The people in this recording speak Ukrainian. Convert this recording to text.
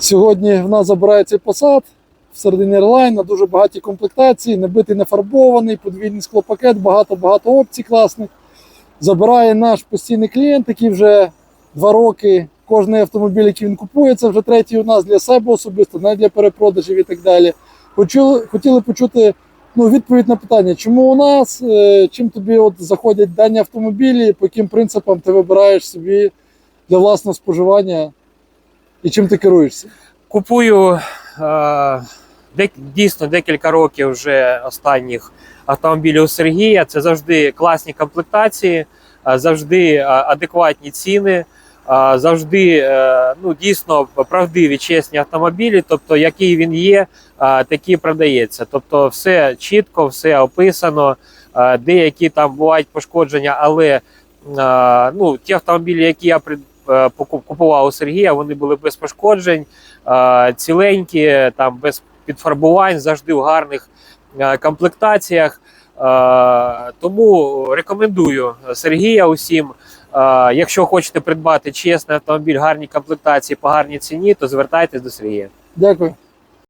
Сьогодні в нас забирає цей посад в середині Airline на дуже багаті комплектації, небитий, не фарбований, подвійний склопакет, багато-багато опцій класних. Забирає наш постійний клієнт, який вже два роки кожний автомобіль, який він купує, це вже третій у нас для себе особисто, не для перепродажів і так далі. Почули, хотіли почути ну, відповідь на питання, чому у нас, е, чим тобі от заходять дані автомобілі, по яким принципам ти вибираєш собі для власного споживання і чим ти керуєшся? Купую е, дійсно декілька років вже останніх автомобілів у Сергія. Це завжди класні комплектації, е, завжди е, адекватні ціни, завжди ну, дійсно правдиві, чесні автомобілі. Тобто, який він є, такий продається. Тобто, все чітко, все описано. Деякі там бувають пошкодження, але ну, ті автомобілі, які я купував у Сергія, вони були без пошкоджень е, ціленькі, там без підфарбувань, завжди в гарних е, комплектаціях. Е, Тому рекомендую Сергія усім. Е, Якщо хочете придбати чесний автомобіль, гарні комплектації по гарній ціні, то звертайтесь до Сергія. Дякую.